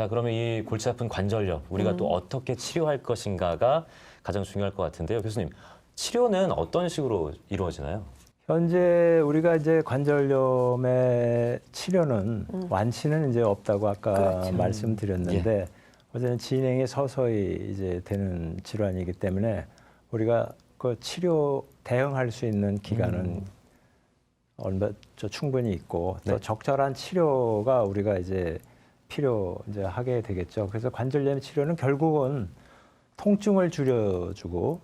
자, 그러면 이 골치 아픈 관절염 우리가 또 어떻게 치료할 것인가가 가장 중요할 것 같은데요, 교수님. 치료는 어떤 식으로 이루어지나요? 현재 우리가 이제 관절염의 치료는 완치는 이제 없다고 아까 그렇죠. 말씀드렸는데 어제는 진행이 서서히 이제 되는 질환이기 때문에 우리가 그 치료 대응할 수 있는 기간은 얼마 저 충분히 있고 또 네. 적절한 치료가 우리가 이제 필요 이제 하게 되겠죠. 그래서 관절염 치료는 결국은 통증을 줄여주고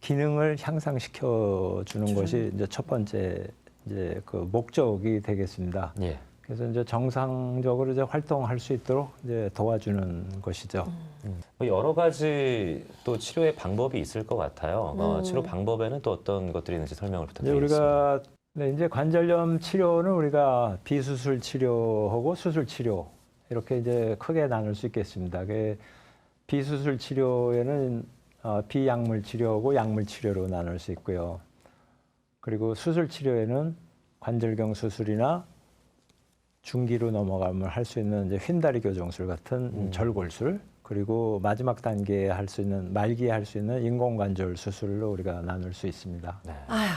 기능을 향상시켜 주는 것이 이제 첫 번째 이제 그 목적이 되겠습니다. 예. 그래서 이제 정상적으로 이제 활동할 수 있도록 이제 도와주는 것이죠. 뭐 여러 가지 또 치료의 방법이 있을 것 같아요. 어, 치료 방법에는 또 어떤 것들이 있는지 설명을 이제 부탁드리겠습니다. 우리가 네, 이제 관절염 치료는 우리가 비수술 치료하고 수술 치료 이렇게 이제 크게 나눌 수 있겠습니다. 그 비수술 치료에는 어, 비약물 치료하고 약물 치료로 나눌 수 있고요. 그리고 수술 치료에는 관절경 수술이나 중기로 넘어가면 할 수 있는 이제 휜다리 교정술 같은 절골술 그리고 마지막 단계에 할 수 있는 말기에 할 수 있는 인공관절 수술로 우리가 나눌 수 있습니다. 네. 아휴,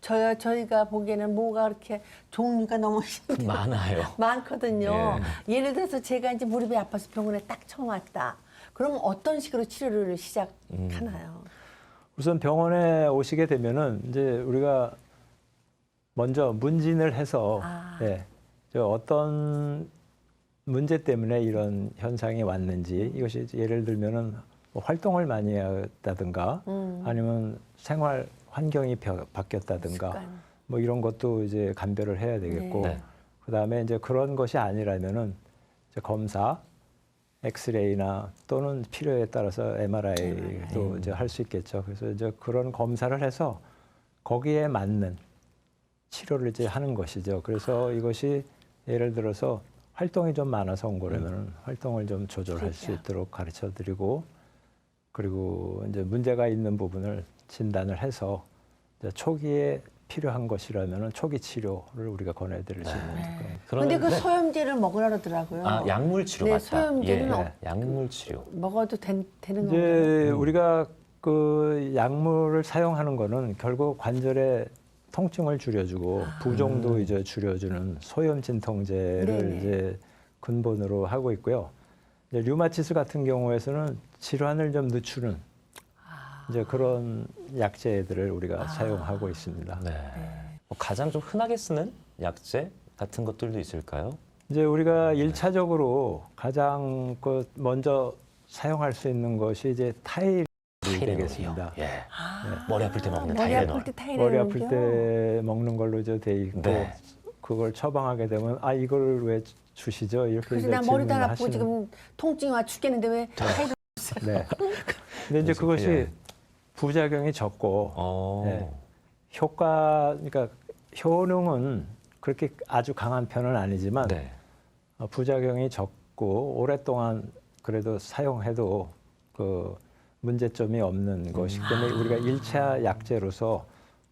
저 저희가 보기에는 뭐가 그렇게 종류가 너무. 많아요. 많거든요. 예를 들어서 제가 이제 무릎이 아파서 병원에 딱 처음 왔다. 그럼 어떤 식으로 치료를 시작하나요? 우선 병원에 오시게 되면은 이제 우리가 먼저 문진을 해서 아. 예, 저 어떤 문제 때문에 이런 현상이 왔는지 이것이 예를 들면은 뭐 활동을 많이 했다든가 음. 아니면 생활 환경이 벼- 바뀌었다든가 습관. 뭐 이런 것도 이제 감별을 해야 되겠고 네. 그다음에 이제 그런 것이 아니라면은 이제 검사 엑스레이나 또는 필요에 따라서 MRI도 이제 할 수 있겠죠. 그래서 이제 그런 검사를 해서 거기에 맞는 치료를 이제 하는 것이죠. 그래서 이것이 예를 들어서 활동이 좀 많아서 온 거라면 활동을 좀 조절할 수. 있도록 가르쳐 드리고 그리고 이제 문제가 있는 부분을 진단을 해서 이제 초기에 필요한 것이라면 초기 치료를 우리가 권해드릴 수 있는 그런 근데 그 그러면- 소염제를 먹으라 그러더라고요. 아, 약물 치료 네, 맞다. 소염제는 예. 어- 약물 치료. 먹어도 된, 되는 건가요? 이제 우리가 그 약물을 사용하는 거는 결국 관절의 통증을 줄여주고 부종도 이제 줄여주는 소염 진통제를 네네. 이제 근본으로 하고 있고요. 이제 류마티스 같은 경우에서는 질환을 좀 늦추는 이제 그런 약제들을 우리가 사용하고 있습니다. 네. 뭐 가장 좀 흔하게 쓰는 약제 같은 것들도 있을까요? 이제 우리가 일차적으로 가장 그 먼저 사용할 수 있는 것이 이제 타일이 되겠습니다. 예. 머리 아플 때 먹는 머리 타이레놀. 아플 때 타이레놀. 머리 아플 때 먹는 걸로 이제 돼 있고 네. 그걸 처방하게 되면 아 이걸 왜 주시죠? 이렇게 그래서 나 머리도 질문을 아프고 하시는- 지금 통증이 와 죽겠는데 왜 타이레놀 네. 근데 이제 그것이 예. 부작용이 적고 어. 네. 효과 그러니까 효능은 그렇게 아주 강한 편은 아니지만 네. 어, 부작용이 적고 오랫동안 그래도 사용해도 그 문제점이 없는 것이기 때문에 우리가 일차 약제로서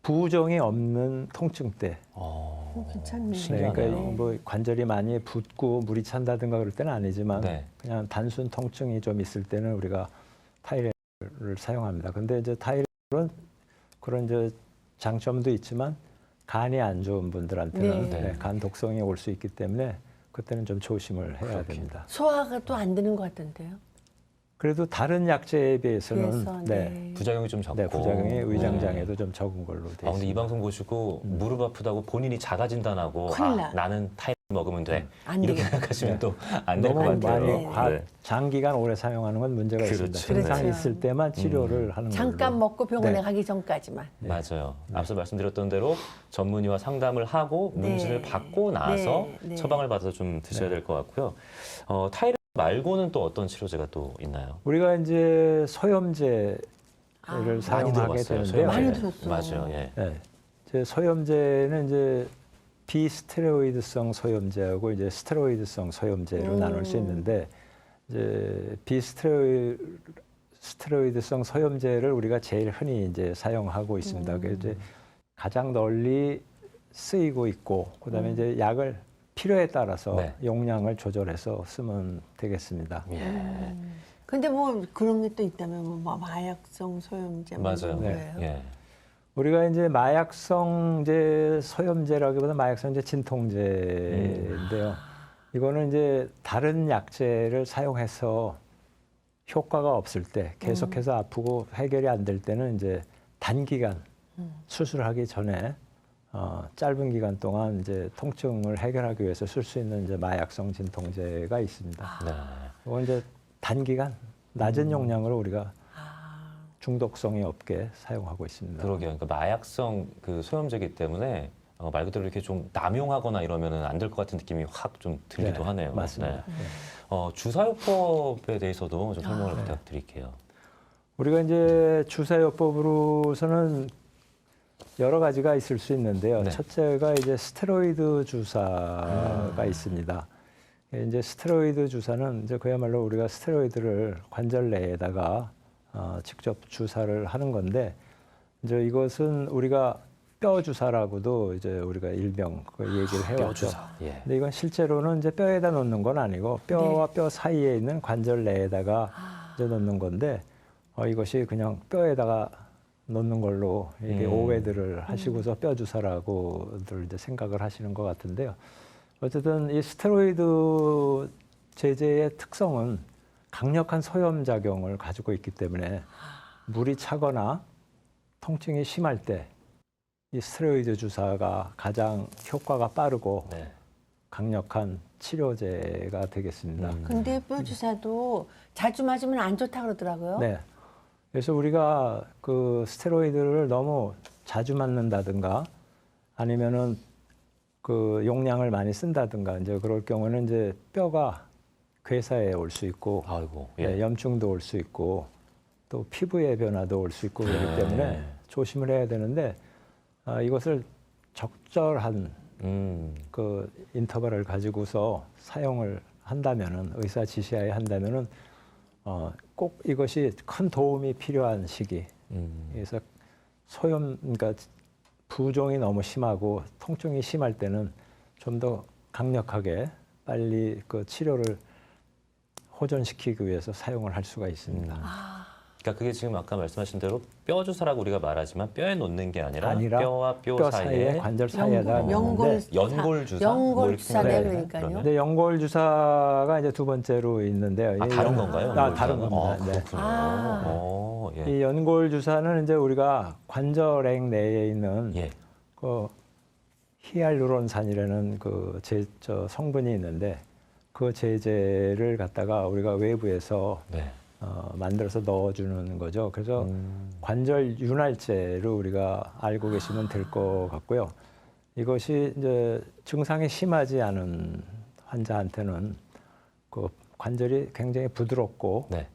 부종이 없는 통증대 어. 괜찮네. 네, 신기하네요. 그러니까 뭐 관절이 많이 붓고 물이 찬다든가 그럴 때는 아니지만 네. 그냥 단순 통증이 좀 있을 때는 우리가 타이레놀을 사용합니다. 근데 이제 타이레놀은 그런 이제 장점도 있지만 간이 안 좋은 분들한테는 네. 네, 간 독성이 올 수 있기 때문에 그때는 좀 조심을 해야. 됩니다. 소화가 또 안 되는 것 같던데요. 그래도 다른 약제에 비해서는 그래서 네, 네. 부작용이 좀 적고. 네, 부작용이 네. 위장장애도 좀 적은 걸로 돼 아, 근데 이 있습니다. 방송 보시고 무릎 아프다고 본인이 자가 진단하고 큰일 아, 나. 나는 타이레놀 먹으면 돼. 안 이렇게 되겠다. 생각하시면 네. 또 안 될 것 너무 같아요. 많이 네. 과- 네. 장기간 오래 사용하는 건 문제가 그렇죠. 있습니다. 증상 이 그렇죠. 있을 때만 치료를 하는 잠깐 걸로. 먹고 병원에 네. 가기 전까지만. 맞아요. 앞서 말씀드렸던 대로 전문의와 상담을 하고 네. 문진을 받고 나서 네, 네. 처방을 받아서 좀 드셔야 될 것 같고요. 어, 타이레놀 말고는 또 어떤 치료제가 또 있나요? 우리가 이제 소염제를 아. 많이 사용하게 들어봤어요. 되는데요. 많이 소염제. 들었어요. 맞아요. 예. 네. 이제 소염제는 이제 비스테로이드성 소염제하고 이제 스테로이드성 소염제로 음. 나눌 수 있는데 이제 비스테로이드 스테로이드성 소염제를 우리가 제일 흔히 이제 사용하고 있습니다. 그래서 이제 가장 널리 쓰이고 있고 그다음에 이제 약을 필요에 따라서 네. 용량을 조절해서 쓰면 되겠습니다. 예. 근데 뭐 그런 게 또 있다면 뭐 마약성 소염제 뭐 맞아요. 네. 예. 우리가 이제 마약성제 소염제라기보다 마약성제 진통제인데요. 이거는 이제 다른 약제를 사용해서 효과가 없을 때 계속해서 아프고 해결이 안 될 때는 이제 단기간 수술하기 전에 어, 짧은 기간 동안 이제 통증을 해결하기 위해서 쓸 수 있는 이제 마약성 진통제가 있습니다. 네. 이건 이제 단기간 낮은 용량으로 우리가 아, 중독성이 없게 사용하고 있습니다. 그러게요. 그러니까 마약성 그 소염제이기 때문에 어, 말 그대로 이렇게 좀 남용하거나 이러면은 안 될 것 같은 느낌이 확 좀 들기도 네, 하네요. 맞습니다. 네. 어, 주사요법에 대해서도 좀 설명을 아, 네. 부탁드릴게요. 우리가 이제 주사요법으로서는 여러 가지가 있을 수 있는데요. 네. 첫째가 이제 스테로이드 주사가 있습니다. 이제 스테로이드 주사는 이제 그야말로 우리가 스테로이드를 관절 내에다가 어, 직접 주사를 하는 건데 이제 이것은 우리가 뼈 주사라고도 이제 우리가 일명 그 얘기를 해왔죠. 예. 근데 이건 실제로는 이제 뼈에다 놓는 건 아니고 뼈와 뼈 사이에 있는 관절 내에다가 이제 놓는 건데 어, 이것이 그냥 뼈에다가 놓는 걸로 이게 음. 오해들을 하시고서 뼈 주사라고들 이제 생각을 하시는 것 같은데요. 어쨌든 이 스테로이드 제제의 특성은 강력한 소염 작용을 가지고 있기 때문에 물이 차거나 통증이 심할 때 이 스테로이드 주사가 가장 효과가 빠르고 네. 강력한 치료제가 되겠습니다. 음. 근데 뼈 주사도 자주 맞으면 안 좋다 그러더라고요. 네. 그래서 우리가 그 스테로이드를 너무 자주 맞는다든가 아니면은 그 용량을 많이 쓴다든가 이제 그럴 경우는 이제 뼈가 괴사에 올 수 있고 아이고. 네, 예. 염증도 올 수 있고 또 피부의 변화도 올 수 있고 그렇기 네. 때문에 조심을 해야 되는데 아, 이것을 적절한 음. 그 인터벌을 가지고서 사용을 한다면은 의사 지시하에 한다면은 어, 꼭 이것이 큰 도움이 필요한 시기. 음. 그래서 소염 그러니까 부종이 너무 심하고 통증이 심할 때는 좀 더 강력하게 빨리 그 치료를 호전시키기 위해서 사용을 할 수가 있습니다. 음. 아, 그러니까 그게 지금 아까 말씀하신 대로 뼈 주사라고 우리가 말하지만 뼈에 놓는 게 아니라, 아니라 뼈와 뼈, 뼈 사이에, 사이에 관절 사이에다 연골, 연골 주사? 뭐 연골 그러니까요. 그러면? 근데 연골 주사가 이제 두 번째로 있는데요. 아이 다른 연- 건가요? 아, 다른? 겁니다. 아, 네. 아. 어, 예. 이 연골 주사는 이제 우리가 관절액 내에 있는 예. 그 히알루론산이라는 그 제, 저 성분이 있는데 그 제제를 갖다가 우리가 외부에서 네. 어, 만들어서 넣어주는 거죠. 그래서 음. 관절 윤활제로 우리가 알고 계시면 될 것 같고요. 이것이 이제 증상이 심하지 않은 환자한테는 그 관절이 굉장히 부드럽고 네.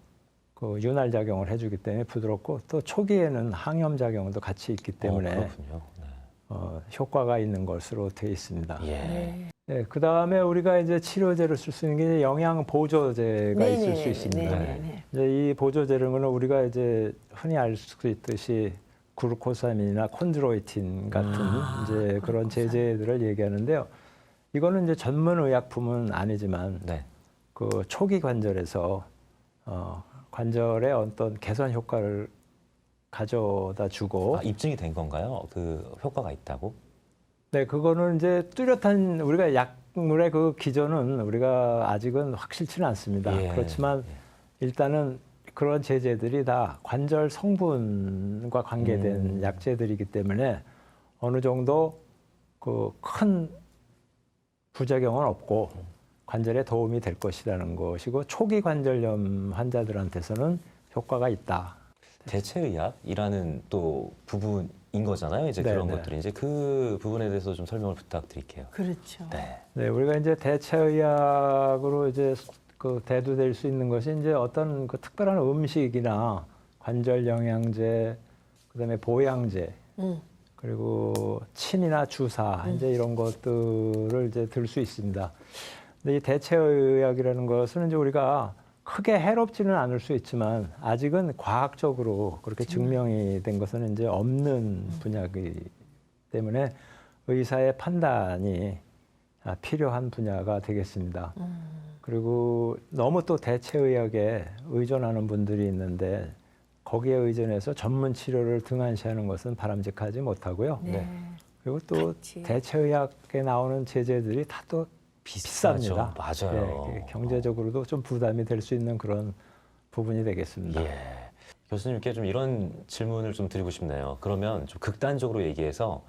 그 윤활 작용을 해주기 때문에 부드럽고 또 초기에는 항염 작용도 같이 있기 때문에 어, 그렇군요. 네. 어, 효과가 있는 것으로 되어 있습니다. 예. 네. 네, 그 다음에 우리가 이제 치료제로 쓸수 있는 게 영양 보조제가 있을 수 있습니다. 네, 네. 이제 이 보조제는 우리가 이제 흔히 알 수 있듯이 그루코사민이나 콘드로이틴 같은 아, 이제 그런 그루코사. 제제들을 얘기하는데요. 이거는 이제 전문 의약품은 아니지만 네. 그 초기 관절에서 어, 관절의 어떤 개선 효과를 가져다 주고 아, 입증이 된 건가요? 그 효과가 있다고? 네, 그거는 이제 뚜렷한 우리가 약물의 그 기전은 우리가 아직은 확실치는 않습니다. 예. 그렇지만 일단은 그런 제제들이 다 관절 성분과 관계된 음. 약제들이기 때문에 어느 정도 그 큰 부작용은 없고 관절에 도움이 될 것이라는 것이고 초기 관절염 환자들한테서는 효과가 있다. 대체의학이라는 또 부분 인 거잖아요. 이제 네, 그런 네. 것들이 이제 그 부분에 대해서 좀 설명을 부탁드릴게요. 그렇죠. 네. 네, 우리가 이제 대체의학으로 이제 그 대두될 수 있는 것이 이제 어떤 그 특별한 음식이나 관절 영양제, 그다음에 보양제, 음. 그리고 침이나 주사 이제 이런 것들을 이제 들 수 있습니다. 근데 이 대체의학이라는 것은 이제 우리가 크게 해롭지는 않을 수 있지만 아직은 과학적으로 그렇게 증명이 된 것은 이제 없는 분야이기 때문에 의사의 판단이 아, 필요한 분야가 되겠습니다. 음. 그리고 너무 또 대체 의학에 의존하는 분들이 있는데 거기에 의존해서 전문 치료를 등한시하는 것은 바람직하지 못하고요. 네. 그리고 또 같이. 대체 의학에 나오는 제재들이 다 또 비싸죠. 맞아요. 예, 경제적으로도 좀 부담이 될 수 있는 그런 부분이 되겠습니다. 예. 교수님께 좀 이런 질문을 좀 드리고 싶네요. 그러면 좀 극단적으로 얘기해서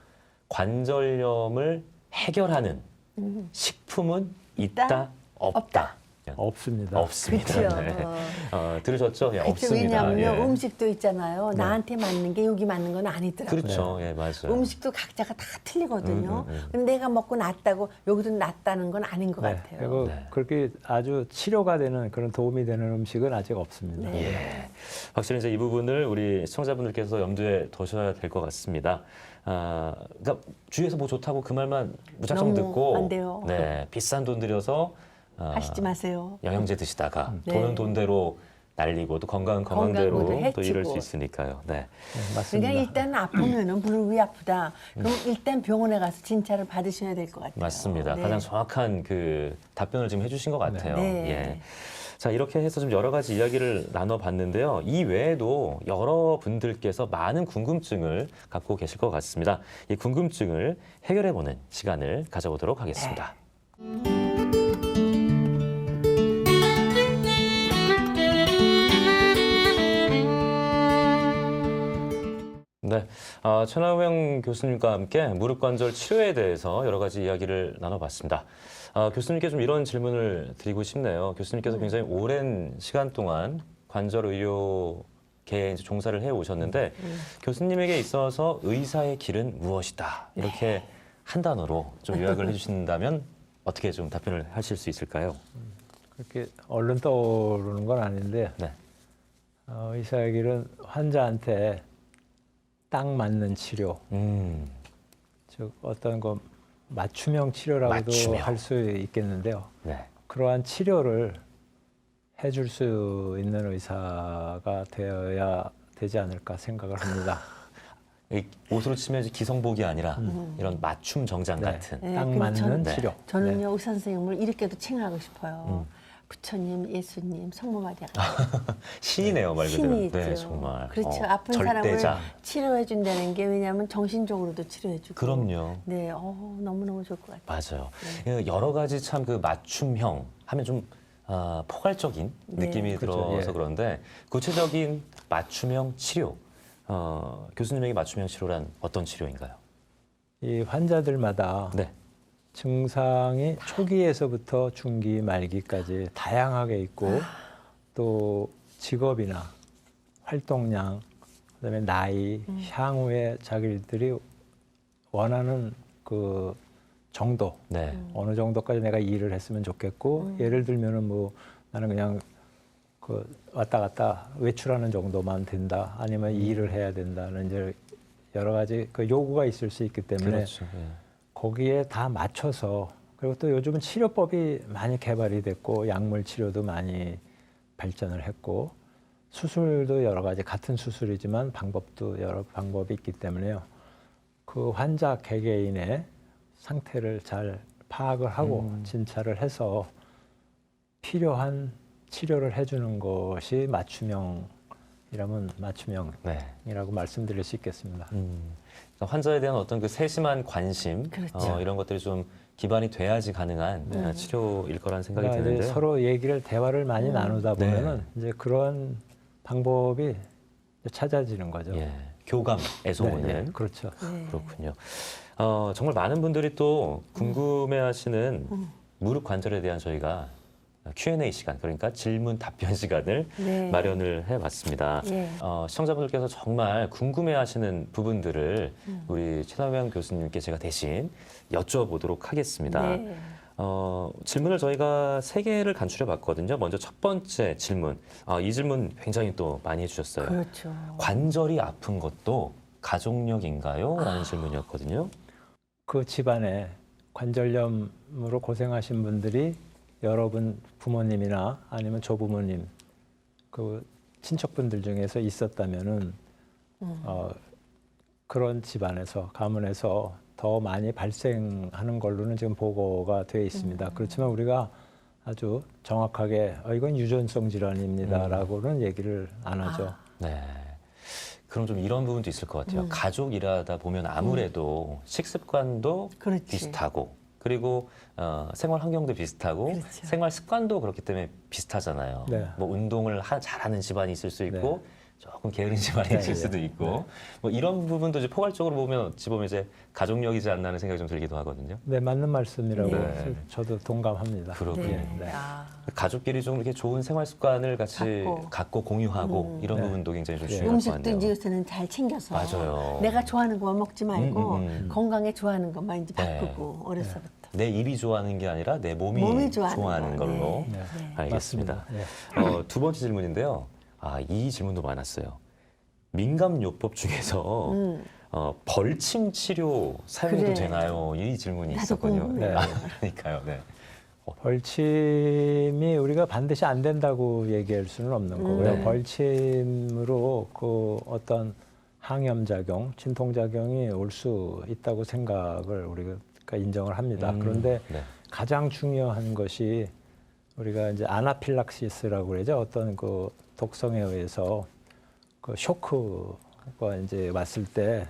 관절염을 해결하는 음. 식품은 있다, 있다? 없다. 없습니다. 없습니다. 그렇죠. 네. 어, 들으셨죠? 예. 없습니다. 왜냐하면 예. 음식도 있잖아요. 나한테 맞는 게 여기 맞는 건 아니더라고요. 그렇죠. 예, 맞아요. 음식도 각자가 다 틀리거든요. 음, 음, 음. 근데 내가 먹고 낫다고 여기도 낫다는 건 아닌 것 네, 같아요. 그리고 네. 그렇게 아주 치료가 되는 그런 도움이 되는 음식은 아직 없습니다. 네. 예. 확실히 이제 이 부분을 우리 시청자분들께서 염두에 두셔야 될 것 같습니다. 아, 그러니까 주위에서 뭐 좋다고 그 말만 무작정 듣고 안 돼요. 네, 비싼 돈 들여서 아, 하시지 마세요. 영양제 드시다가 네. 돈은 돈대로 날리고 또 건강은 건강대로 건강으로 또 이럴 수 해치고. 있으니까요. 네. 네, 맞습니다. 그러니까 일단 아프면은 무릎 위 아프다. 그럼 일단 병원에 가서 진찰을 받으셔야 될 것 같아요. 맞습니다. 네. 가장 정확한 그 답변을 지금 해주신 것 같아요. 네. 예. 자 이렇게 해서 좀 여러 가지 이야기를 나눠봤는데요. 이 외에도 여러 분들께서 많은 궁금증을 갖고 계실 것 같습니다. 이 궁금증을 해결해보는 시간을 가져보도록 하겠습니다. 네, 아, 최나우영 교수님과 함께 무릎 관절 치료에 대해서 여러 가지 이야기를 나눠봤습니다. 아, 교수님께 좀 이런 질문을 드리고 싶네요. 교수님께서 굉장히 오랜 시간 동안 관절 의료계에 종사를 해 오셨는데 교수님에게 있어서 의사의 길은 무엇이다 이렇게 한 단어로 좀 요약을 해주신다면 어떻게 좀 답변을 하실 수 있을까요? 그렇게 얼른 떠오르는 건 아닌데 네, 어, 의사의 길은 환자한테 딱 맞는 치료, 음, 즉 어떤 거 맞춤형 치료라고도 맞춤형. 할수 있겠는데요. 네, 그러한 치료를 해줄 수 있는 의사가 되어야 되지 않을까 생각을 합니다. 이 옷으로 치면 이제 기성복이 아니라 이런 맞춤 정장 네. 같은. 네, 딱 맞는 네. 치료. 저는요 의사 선생님을 이렇게도 칭하고 싶어요. 음. 부처님, 예수님, 성모 마리아. 신이네요 말 그대로. 신이 있죠. 네, 정말. 그렇죠. 어, 아픈 절대자. 사람을 치료해 준다는 게 왜냐하면 정신적으로도 치료해 주고. 그럼요. 네, 어, 너무 너무 좋을 것 같아요. 맞아요. 네. 그 여러 가지 참 그 맞춤형 하면 좀 아, 포괄적인 네. 느낌이 그렇죠. 들어서 예. 그런데 구체적인 맞춤형 치료. 어, 교수님에게 맞춤형 치료란 어떤 치료인가요? 이 환자들마다 네. 증상이 초기에서부터 중기 말기까지 다양하게 있고 또 직업이나 활동량 그다음에 나이 향후에 자기들이 원하는 그 정도 네. 어느 정도까지 내가 일을 했으면 좋겠고 예를 들면은 뭐 나는 그냥 그 왔다 갔다 외출하는 정도만 된다 아니면 일을 해야 된다는 이제 여러 가지 그 요구가 있을 수 있기 때문에 그렇죠. 예. 거기에 다 맞춰서 그리고 또 요즘은 치료법이 많이 개발이 됐고 약물 치료도 많이 발전을 했고 수술도 여러 가지 같은 수술이지만 방법도 여러 방법이 있기 때문에요. 그 환자 개개인의 상태를 잘 파악을 하고 진찰을 해서 필요한 치료를 해주는 것이 맞춤형이라면 맞춤형이라고 네. 말씀드릴 수 있겠습니다. 음, 환자에 대한 어떤 그 세심한 관심 그렇죠. 어, 이런 것들이 좀 기반이 돼야지 가능한 어, 치료일 거라는 생각이 그러니까 이제 드는데요. 서로 얘기를 대화를 많이 나누다 네. 보면은 이제 그런 방법이 이제 찾아지는 거죠. 예, 교감에서 네, 오는 네, 그렇죠. 네. 그렇군요. 어, 정말 많은 분들이 또 궁금해하시는 음. 무릎 관절에 대한 저희가 Q&A 시간, 그러니까 질문 답변 시간을 네. 마련을 해봤습니다. 예. 어, 시청자분들께서 정말 궁금해하시는 부분들을 음. 우리 최나영 교수님께 제가 대신 여쭤보도록 하겠습니다. 네. 어, 질문을 저희가 세 개를 간추려 봤거든요. 먼저 첫 번째 질문, 어, 이 질문 굉장히 또 많이 해주셨어요. 그렇죠. 관절이 아픈 것도 가족력인가요? 아. 라는 질문이었거든요. 그 집안에 관절염으로 고생하신 분들이 여러분 부모님이나 아니면 조부모님 그 친척분들 중에서 있었다면은 음. 어, 그런 집안에서 가문에서 더더 많이 발생하는 걸로는 지금 보고가 돼 있습니다. 그렇지만 우리가 아주 정확하게 어, 이건 유전성 질환입니다라고는 얘기를 안 하죠. 네. 그럼 좀 이런 부분도 있을 것 같아요. 가족 일하다 보면 아무래도 식습관도 그렇지. 비슷하고 그리고 어, 생활 환경도 비슷하고 그렇죠. 생활 습관도 그렇기 때문에 비슷하잖아요. 네. 뭐 운동을 하, 잘하는 집안이 있을 수 있고 조금 게으른 집안이 네, 있을 네. 수도 있고 뭐 이런 부분도 이제 포괄적으로 보면 어찌 보면 이제 가족력이지 않나는 생각이 좀 들기도 하거든요. 네, 맞는 말씀이라고 네. 저도 동감합니다. 그렇군요. 네. 네. 아. 가족끼리 좀 이렇게 좋은 생활 습관을 같이 갖고. 갖고, 공유하고 이런 네. 부분도 굉장히 좀 네. 중요할 것 음식도 같네요. 이제 요새는 잘 챙겨서 맞아요. 내가 좋아하는 것만 먹지 말고 음, 음, 음. 건강에 좋아하는 것만 이제 네. 바꾸고 어려서부터. 내 입이 좋아하는 게 아니라 내 몸이, 몸이 좋아하는 좋아하는 거. 걸로. 네. 네. 알겠습니다. 맞습니다. 네. 어, 두 번째 질문인데요. 아, 이 질문도 많았어요. 민감요법 중에서 음. 어, 벌침 치료 사용해도 그래. 되나요? 이 질문이 있었군요. 궁금해요. 아, 그러니까요. 네. 벌침이 우리가 반드시 안 된다고 얘기할 수는 없는 거고요. 네. 벌침으로 그 어떤 항염 작용, 진통 작용이 올 수 있다고 생각을 우리가 인정을 합니다. 음, 그런데 네. 가장 중요한 것이 우리가 이제 아나필락시스라고 그러죠. 어떤 그 독성에 의해서 그 쇼크가 이제 왔을 때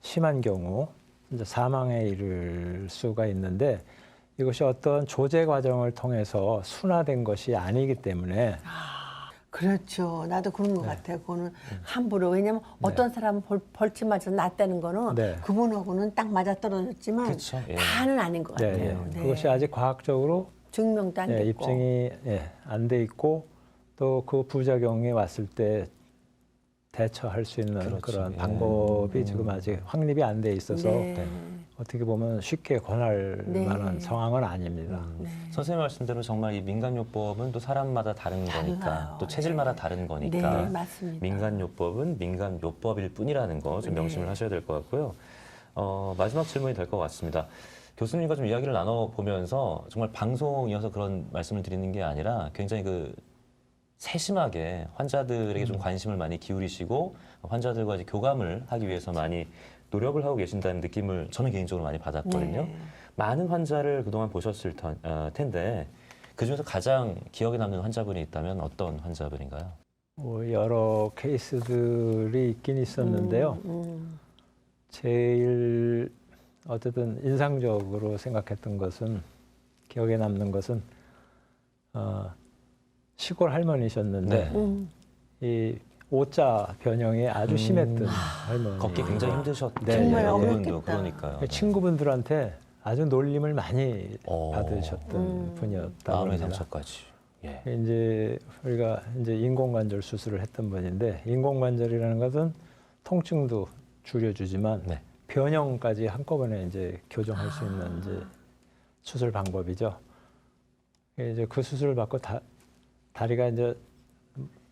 심한 경우 이제 사망에 이를 수가 있는데 이것이 어떤 조제 과정을 통해서 순화된 것이 아니기 때문에 그렇죠. 나도 그런 것 네. 같아요. 그거는 함부로 왜냐면 어떤 사람은 벌, 벌침 맞아 낫다는 거는 네. 그분하고는 딱 맞아 떨어졌지만 그렇죠. 예. 다는 아닌 것 네, 같아요. 예. 네. 그것이 아직 과학적으로 증명도 안 예, 됐고. 입증이 예, 안 돼 있고 또 그 부작용이 왔을 때 대처할 수 있는 그렇죠. 그런 예. 방법이 지금 아직 확립이 안 돼 있어서 네. 네. 어떻게 보면 쉽게 권할 네. 만한 상황은 아닙니다. 음, 네. 선생님 말씀대로 정말 이 민간요법은 또 사람마다 다른 거니까 달라요. 또 체질마다 네. 다른 거니까 네, 맞습니다. 민간요법은 민간요법일 뿐이라는 거좀 네. 명심을 하셔야 될 것 같고요. 어, 마지막 질문이 될 것 같습니다. 교수님과 좀 이야기를 나눠보면서 정말 방송이어서 그런 말씀을 드리는 게 아니라 굉장히 그 세심하게 환자들에게 좀 관심을 많이 기울이시고 환자들과 이제 교감을 하기 위해서 많이 노력을 하고 계신다는 느낌을 저는 개인적으로 많이 받았거든요. 네. 많은 환자를 그동안 보셨을 터- 어, 텐데 그중에서 가장 기억에 남는 환자분이 있다면 어떤 환자분인가요? 뭐 여러 케이스들이 있긴 있었는데요. 음, 음. 제일 어쨌든 인상적으로 생각했던 것은 기억에 남는 것은 어, 시골 할머니셨는데 네. 음. 이 오자 변형이 아주 음. 심했던 할머니. 걷기 굉장히 힘드셨겠네요. 네, 정말 그분도 어렵겠다. 그러니까요. 네. 친구분들한테 아주 놀림을 많이 어. 받으셨던 음. 분이었다고 마음의 합니다. 상처까지. 예. 이제 우리가 이제 인공관절 수술을 했던 분인데 인공관절이라는 것은 통증도 줄여주지만 네. 변형까지 한꺼번에 이제 교정할 수 있는 이제 수술 방법이죠. 이제 그 수술을 받고 다, 다리가 이제.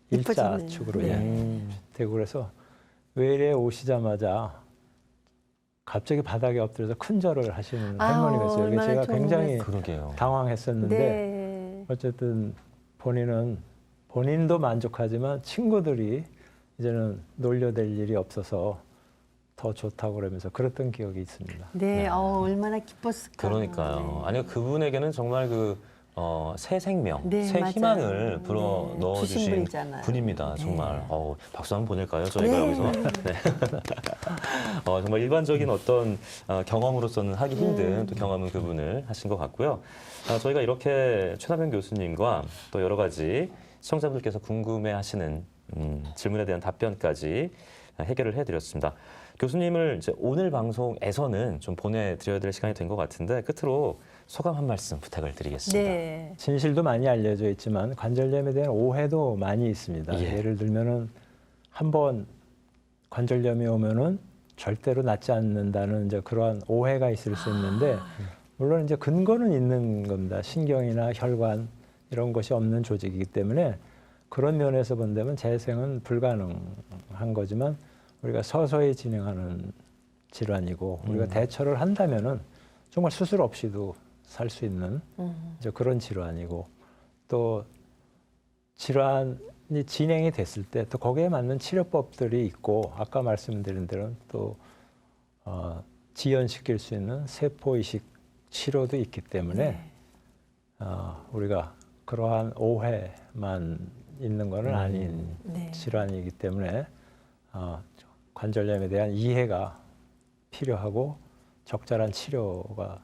일자축으로 네. 예, 음. 되고 그래서 외래 오시자마자 갑자기 바닥에 엎드려서 큰 절을 하시는 아우, 할머니가 있어요. 얼마나 제가 굉장히 그러게요. 당황했었는데 네. 어쨌든 본인은 본인도 만족하지만 친구들이 이제는 놀려댈 일이 없어서 더 좋다고 그러면서 그랬던 기억이 있습니다. 네, 어, 얼마나 기뻤을까. 그러니까요. 네. 아니 그분에게는 정말 그 어, 새 생명, 네, 새 맞아요. 희망을 불어 네, 넣어주신. 분입니다. 네. 정말 어, 박수 한번 보낼까요? 저희가 네. 여기서 네. 어, 정말 일반적인 어떤 어, 경험으로서는 하기 힘든 음. 또 경험은 그분을 하신 것 같고요. 아, 저희가 이렇게 최남현 교수님과 또 여러 가지 시청자분들께서 궁금해하시는 음, 질문에 대한 답변까지 해결을 해드렸습니다. 교수님을 이제 오늘 방송에서는 좀 보내드려야 될 시간이 된 것 같은데 끝으로 소감 한 말씀 부탁을 드리겠습니다. 네. 진실도 많이 알려져 있지만 관절염에 대한 오해도 많이 있습니다. 예. 예. 를 들면은 한 번 관절염이 오면은 절대로 낫지 않는다는 이제 그러한 오해가 있을 수 있는데 물론 이제 근거는 있는 겁니다. 신경이나 혈관 이런 것이 없는 조직이기 때문에 그런 면에서 본다면 재생은 불가능한 거지만 우리가 서서히 진행하는 질환이고 우리가 음. 대처를 한다면은 정말 수술 없이도 살 수 있는 음. 이제 그런 질환이고 또 질환이 진행이 됐을 때 또 거기에 맞는 치료법들이 있고 아까 말씀드린 대로 또 어, 지연시킬 수 있는 세포 이식 치료도 있기 때문에 네. 어, 우리가 그러한 오해만 있는 것은 아닌 네. 질환이기 때문에 어, 관절염에 대한 이해가 필요하고 적절한 치료가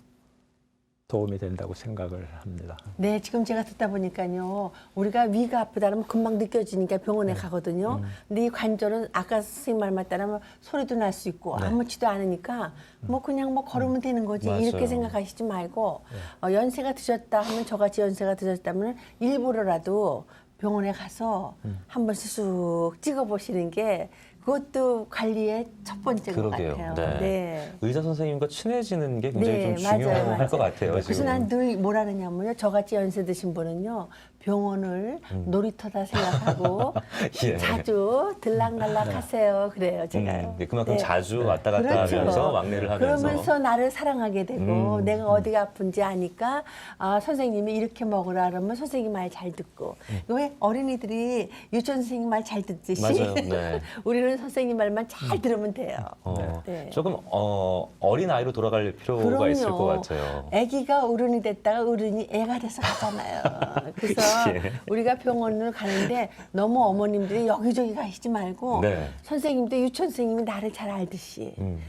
도움이 된다고 생각을 합니다. 네, 지금 제가 듣다 보니까요. 우리가 위가 아프다면 금방 느껴지니까 병원에 네. 가거든요. 음. 근데 이 관절은 아까 선생님 말 맞다면 소리도 날 수 있고 네. 아무렇지도 않으니까 뭐 그냥 뭐 걸으면 되는 거지 맞아요. 이렇게 생각하시지 말고 네. 어, 연세가 드셨다 하면 저같이 연세가 드셨다면 일부러라도 병원에 가서 음. 한 번씩 쑥 찍어보시는 게 그것도 관리의 첫 번째인 것 그러게요. 같아요. 네. 네. 의사 선생님과 친해지는 게 굉장히 네, 좀 맞아요, 중요할 맞아요. 것 같아요. 그래서 지금. 난 늘 뭐라 그러냐면요. 저같이 연세 드신 분은요. 병원을 놀이터다 생각하고 예. 자주 들락날락 하세요. 그래요. 제가. 음, 네, 그만큼 자주 왔다 갔다 그렇죠. 하면서 왕래를 하면서 그러면서 나를 사랑하게 되고 음, 내가 어디가 아픈지 아니까 아, 선생님이 이렇게 먹으라 그러면 선생님 말 잘 듣고 왜 어린이들이 유치원 선생님 말 잘 듣듯이 맞아요. 네. 우리는 선생님 말만 잘 들으면 돼요. 어, 네. 조금 어, 어린 아이로 돌아갈 필요가 있을 것 같아요. 아기가 어른이 됐다가 어른이 애가 돼서 가잖아요. 그래서 예. 우리가 병원을 가는데 너무 어머님들이 여기저기 가시지 말고 네. 선생님도 유치원 선생님이 나를 잘 알듯이 음.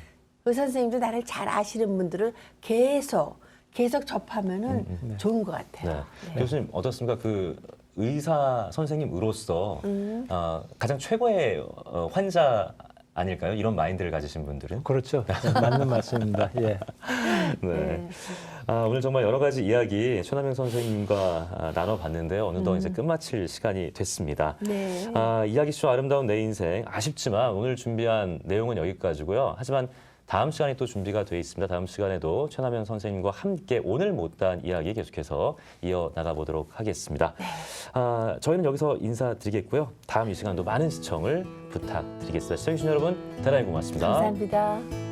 의사 선생님도 나를 잘 아시는 분들을 계속 계속 접하면은 좋은 것 네. 같아요. 교수님 어떻습니까? 그 의사 선생님으로서 음. 어, 가장 최고의 어, 환자 아닐까요? 이런 마인드를 가지신 분들은. 그렇죠. 네, 맞는 말씀입니다. 예. 네. 네. 아, 오늘 정말 여러 가지 이야기 최남영 선생님과 아, 나눠봤는데요. 어느덧 음. 이제 끝마칠 시간이 됐습니다. 네. 아, 이야기쇼 아름다운 내 인생 아쉽지만 오늘 준비한 내용은 여기까지고요. 하지만 다음 시간에 또 준비가 돼 있습니다. 다음 시간에도 최남현 선생님과 함께 오늘 못다한 이야기 계속해서 이어 나가 보도록 하겠습니다. 아, 저희는 여기서 인사드리겠고요. 다음 이 시간도 많은 시청을 부탁드리겠습니다. 시청해주신 여러분 대단히 고맙습니다. 감사합니다.